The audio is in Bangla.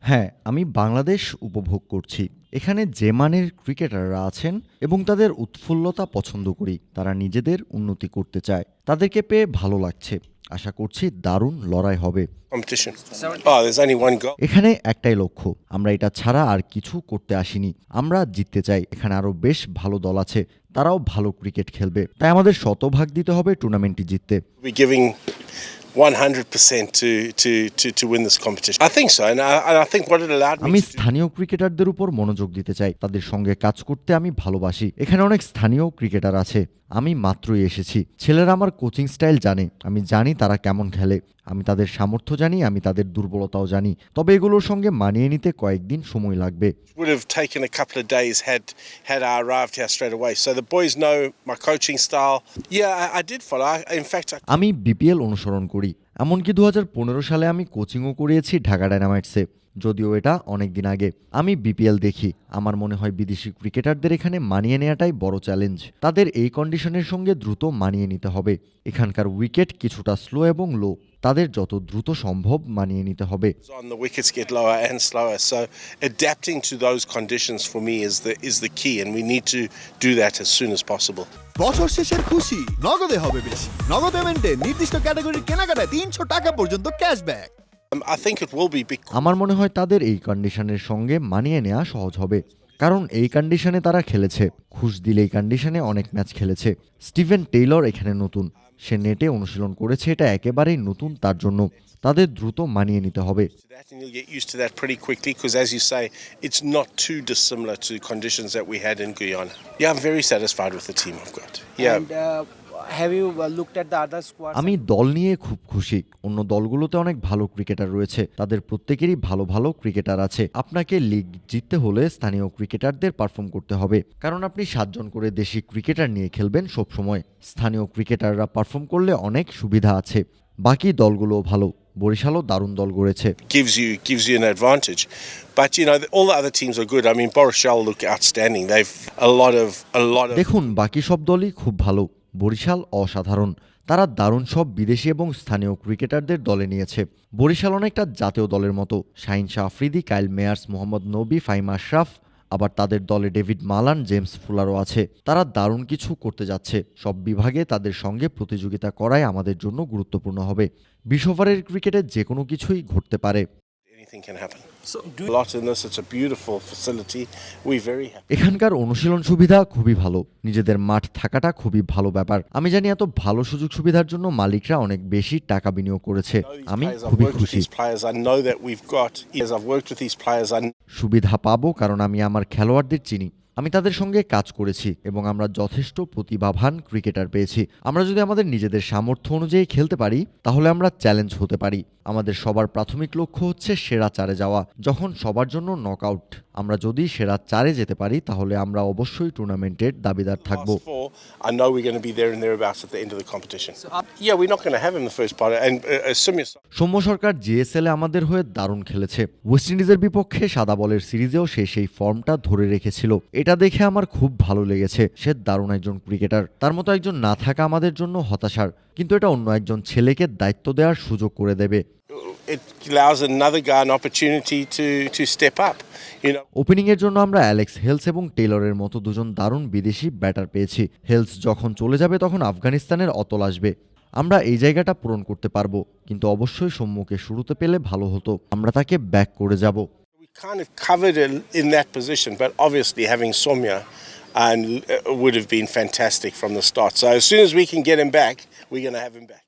হ্যাঁ আমি বাংলাদেশ উপভোগ করছি। এখানে যে মানের ক্রিকেটাররা আছেন এবং তাদের উৎফুল্লতা পছন্দ করি তারা নিজেদের উন্নতি করতে চায়। তাদেরকে পেয়ে ভালো লাগছে। আশা করছি দারুণ লড়াই হবে. Oh. এখানে একটাই লক্ষ্য আমরা এটা ছাড়া আর কিছু করতে আসিনি। আমরা জিততে চাই এখানে আরও বেশ ভালো দল আছে তারাও ভালো ক্রিকেট খেলবে। তাই আমাদের শতভাগ দিতে হবে টুর্নামেন্টটি জিততে। আমি. স্থানীয় ক্রিকেটারদের উপর মনোযোগ দিতে চাই। তাদের সঙ্গে কাজ করতে আমি ভালোবাসি। এখানে অনেক স্থানীয় ক্রিকেটার আছে। আমি মাত্রই এসেছি। ছেলেরা আমার কোচিং স্টাইল জানে। আমি জানি তারা কেমন খেলে। আমি তাদের সামর্থ্য জানি আমি তাদের দুর্বলতাও জানি। তবে এগুলোর সঙ্গে মানিয়ে নিতে কয়েকদিন সময় লাগবে। Would have taken a couple of days had had I arrived here straight away. So the boys know my coaching style. Yeah, I, I did follow. I, in fact, I, আমি বিপিএল অনুসরণ করি। এমনকি দু হাজার পনেরো সালে আমি কোচিংও করিয়েছি ঢাকা ডায়নামাইটসে যদিও এটা অনেক দিন আগে। আমি বিপিএল দেখি। আমার মনে হয় বিদেশি ক্রিকেটারদের এখানে মানিয়ে নেওয়াটাই বড় চ্যালেঞ্জ তাদের এই কন্ডিশনের সঙ্গে দ্রুত মানিয়ে নিতে হবে। এখানকার উইকেট কিছুটা স্লো এবং লো তাদের যত দ্রুত সম্ভব মানিয়ে নিতে হবে. বছর শেষের খুশি। নগদে হবে বেশি। নগদ পেমেন্টে নির্দিষ্ট ক্যাটাগরির কেনাকাটায় তিনশো টাকা পর্যন্ত ক্যাশব্যাক আমার মনে হয় তাদের এই কন্ডিশনের সঙ্গে মানিয়ে নেওয়া সহজ হবে। কারণ এই কন্ডিশনে তারা খেলেছে। খুশ দিলে এই কন্ডিশনে অনেক ম্যাচ খেলেছে। স্টিভেন টেইলর এখানে নতুন। সে নেটে অনুশীলন করেছে এটা একেবারেই নতুন তার জন্য। তাদের দ্রুত মানিয়ে নিতে হবে। Have you uh, looked at the আমি দল নিয়ে খুব খুশি। অন্য দলগুলোতে অনেক ভালো ক্রিকেটার রয়েছে। তাদের প্রত্যেকেরই ভালো ভালো ক্রিকেটার আছে। আপনাকে লিগ জিততে হলে স্থানীয় ক্রিকেটারদের পারফর্ম করতে হবে। কারণ আপনি সাতজন করে দেশি ক্রিকেটার নিয়ে খেলবেন সবসময়। স্থানীয় ক্রিকেটাররা পারফর্ম করলে অনেক সুবিধা আছে। বাকি দলগুলো ভালো। বরিশালও দারুণ দল গড়েছে। Gives you gives you an advantage. But you know, all the other teams are good. I mean, Borishal look outstanding. They've a lot of a lot of. দেখুন বাকি সব দলই খুব ভালো। বরিশাল অসাধারণ। তারা দারুণ সব বিদেশি এবং স্থানীয় ক্রিকেটারদের দলে নিয়েছে। বরিশাল অনেকটা জাতীয় দলের মতো। শাহিন শাহ আফ্রিদি, কাইল মেয়ার্স, মোহাম্মদ নবী ফাইম আশরাফ, আবার তাদের দলে ডেভিড মালান, জেমস ফুলারও আছে। তারা দারুণ কিছু করতে যাচ্ছে। সব বিভাগে তাদের সঙ্গে প্রতিযোগিতা করাই আমাদের জন্য গুরুত্বপূর্ণ হবে। বিশ ওভারের ক্রিকেটে যে কোনো কিছুই ঘটতে পারে। Anything can happen. So do a lot in this. It's a beautiful facility. We're very happy. এখানকার অনুশীলন সুবিধা খুবই ভালো নিজেদের মাঠ থাকাটা খুবই ভালো ব্যাপার আমি জানি এত ভালো সুযোগ সুবিধার জন্য মালিকরা অনেক বেশি টাকা বিনিয়োগ করেছে আমি. খুবই খুশি. I know that we've got. As I've worked with these players, I সুবিধা পাবো কারণ আমি আমার খেলোয়াড়দের চিনি আমি তাদের সঙ্গে কাজ করেছি এবং আমরা যথেষ্ট প্রতিভাবান ক্রিকেটার পেয়েছি। আমরা যদি আমাদের নিজেদের সামর্থ্য অনুযায়ী খেলতে পারি, তাহলে আমরা চ্যালেঞ্জ হতে পারি। আমাদের সবার প্রাথমিক লক্ষ্য হচ্ছে সেরা চারে যাওয়া। যখন সবার জন্য নকআউট, আমরা যদি সেরা চারে যেতে পারি, তাহলে আমরা অবশ্যই টুর্নামেন্টের দাবিদার থাকব। I know we're going to be there and thereabouts at the end of the competition. yeah, we're not going to have him the first part. And uh, uh, Simya Soumya Sarkar GSL এ আমাদের হয়ে দারুণ খেলেছে ওয়েস্ট ইন্ডিজের বিপক্ষে সাদা বলের সিরিজেও সে সেই ফর্মটা ধরে রেখেছিল এটা দেখে আমার খুব ভালো লেগেছে সে দারুণ একজন ক্রিকেটার তার মতো একজন না থাকা আমাদের জন্য হতাশার কিন্তু এটা অন্য একজন ছেলেকে দায়িত্ব দেওয়ার সুযোগ করে দেবে it allows another guy an opportunity to to step up. You know, ওপেনিংয়ের জন্য আমরা অ্যালেক্স হেলস এবং টেলরের মতো দুজন দারুণ বিদেশি ব্যাটার পেয়েছি হেলস যখন চলে যাবে তখন আফগানিস্তানের অতল আসবে আমরা এই জায়গাটা পূরণ করতে পারব কিন্তু অবশ্যই সম্মুখে শুরুতে পেলে ভালো হতো আমরা তাকে ব্যাক করে যাব kind of covered in, that position, but obviously having Somya and uh, would have been fantastic from the start. So as soon as we can get him back, we're going to have him back.